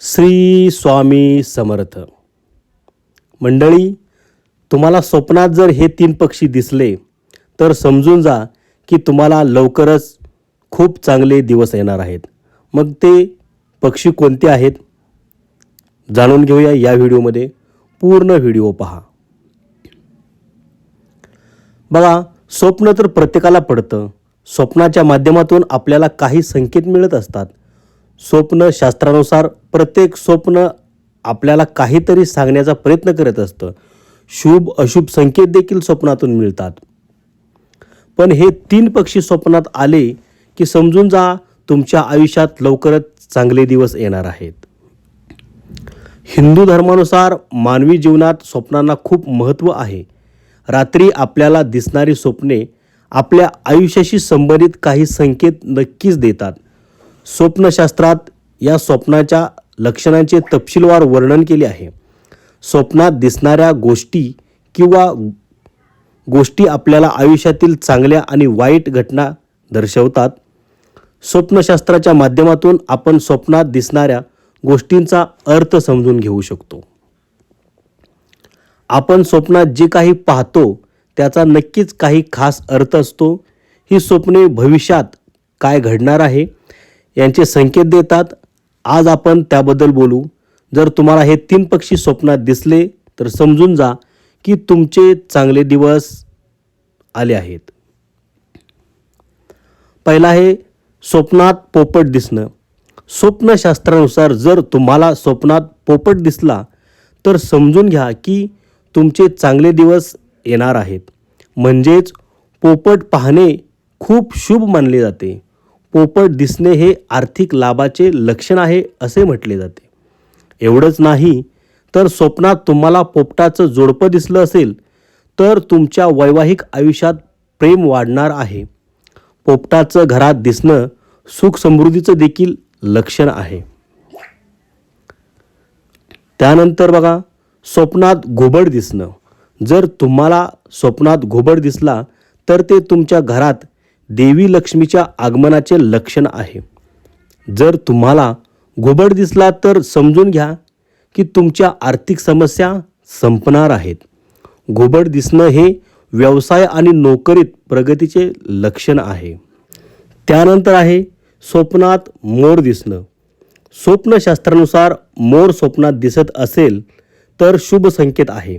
श्री स्वामी समर्थ. मंडळी तुम्हाला स्वप्नात जर हे तीन पक्षी दिसले तर समजून जा की तुम्हाला लवकरच खूप चांगले दिवस येणार आहेत. मग ते पक्षी कोणते आहेत? जाणून घेऊया या व्हिडिओमध्ये. पूर्ण व्हिडिओ पहा. बघा स्वप्न तर प्रत्येकाला पडतं. स्वप्नाच्या माध्यमातून आपल्याला काही संकेत मिळत असतात. स्वप्न शास्त्रानुसार प्रत्येक स्वप्न आपल्याला काहीतरी सांगण्याचा प्रयत्न करत असतं. शुभ अशुभ संकेत देखील स्वप्नातून मिळतात. पण हे तीन पक्षी स्वप्नात आले की समजून जा तुमच्या आयुष्यात लवकरच चांगले दिवस येणार आहेत. हिंदू धर्मानुसार मानवी जीवनात स्वप्नांना खूप महत्त्व आहे. रात्री आपल्याला दिसणारी स्वप्ने आपल्या आयुष्याशी संबंधित काही संकेत नक्कीच देतात. स्वप्नशास्त्रात या स्वप्नाच्या लक्षणांचे तपशीलवार वर्णन केले आहे. स्वप्नात दिसणाऱ्या गोष्टी किंवा गोष्टी आपल्याला आयुष्यातील चांगल्या आणि वाईट घटना दर्शवतात. स्वप्नशास्त्राच्या माध्यमातून आपण स्वप्नात दिसणाऱ्या गोष्टींचा अर्थ समजून घेऊ शकतो. आपण स्वप्नात जे काही पाहतो त्याचा नक्कीच काही खास अर्थ असतो. ही स्वप्ने भविष्यात काय घडणार आहे यांचे संकेत देतात. आज आपण त्याबद्दल बोलू. जर तुम्हाला हे तीन पक्षी स्वप्नात दिसले तर समजून जा की तुमचे चांगले दिवस आले आहेत. पहिला आहे स्वप्नात पोपट दिसणं. स्वप्नशास्त्रानुसार जर तुम्हाला स्वप्नात पोपट दिसला तर समजून घ्या की तुमचे चांगले दिवस येणार आहेत. म्हणजेच पोपट पाहणे खूप शुभ मानले जाते. पोपट दिसणे हे आर्थिक लाभाचे लक्षण आहे असे म्हटले जाते. एवढंच नाही तर स्वप्नात तुम्हाला पोपटाचं जोडपं दिसलं असेल तर तुमच्या वैवाहिक आयुष्यात प्रेम वाढणार आहे. पोपटाचं घरात दिसणं सुख समृद्धीचं देखील लक्षण आहे. त्यानंतर बघा स्वप्नात घोबड दिसणं. जर तुम्हाला स्वप्नात घोबड दिसला तर ते तुमच्या घरात देवी लक्ष्मीच्या आगमनाचे लक्षण आहे. जर तुम्हाला घोबड दिसला तर समजून घ्या की तुमच्या आर्थिक समस्या संपणार आहेत. घोबड दिसणं हे व्यवसाय आणि नोकरीत प्रगतीचे लक्षण आहे. त्यानंतर आहे स्वप्नात मोर दिसणं. स्वप्नशास्त्रानुसार मोर स्वप्नात दिसत असेल तर शुभ संकेत आहे.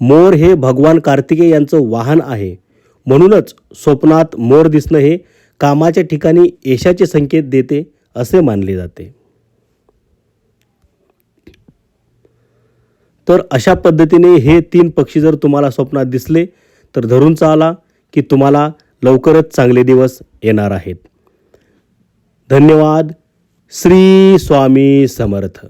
मोर हे भगवान कार्तिकेय यांचं वाहन आहे. म्हणूनच स्वप्नात मोर दिसणं हे कामाच्या ठिकाणी यशाचे संकेत देते असे मानले जाते. तर अशा पद्धतीने हे तीन पक्षी जर तुम्हाला स्वप्नात दिसले तर धरून चाला की तुम्हाला लवकरच चांगले दिवस येणार आहेत. धन्यवाद. श्री स्वामी समर्थ.